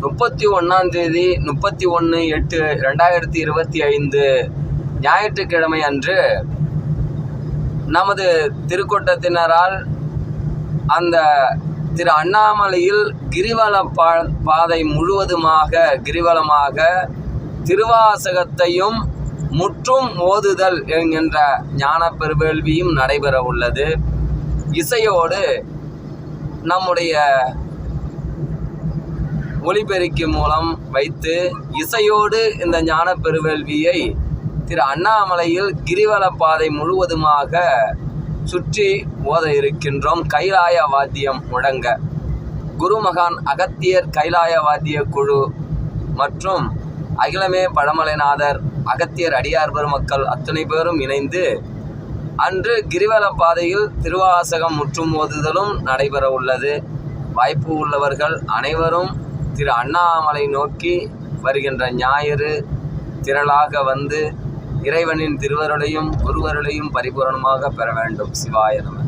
முப்பத்தி ஒன்றாம் தேதி முப்பத்தி ஒன்று எட்டு ரெண்டாயிரத்தி இருபத்தி ஐந்து ஞாயிற்றுக்கிழமை அன்று நமது திருக்கூட்டத்தினரால் அந்த திரு அண்ணாமலையில் கிரிவல பா பாதை முழுவதுமாக கிரிவலமாக திருவாசகத்தையும் முற்றும் ஓதுதல் என்கின்ற ஞான பெருவேள்வியும் நடைபெற உள்ளது இசையோடு நம்முடைய ஒளிபெருக்கி மூலம் வைத்து இசையோடு இந்த ஞான பெருவேள்வியை திரு அண்ணாமலையில் கிரிவல பாதை முழுவதுமாக சுற்றி ஓத இருக்கின்றோம். கைலாய வாத்தியம் முழங்க குருமகான் அகத்தியர் கைலாய வாத்திய குழு மற்றும் அகிலமே பழமலைநாதர் அகத்தியர் அடியார் பெருமக்கள் அத்தனை பேரும் இணைந்து அன்று கிரிவல பாதையில் திருவாசகம் முற்றும் ஓதுதலும் நடைபெற உள்ளது வாய்ப்பு உள்ளவர்கள் அனைவரும் திரு அண்ணாமலை நோக்கி வருகின்ற ஞாயிறு திரளாக வந்து இறைவனின் திருவருளையும் ஒருவருளையும் பரிபூரணமாக பெற வேண்டும். சிவாய நம.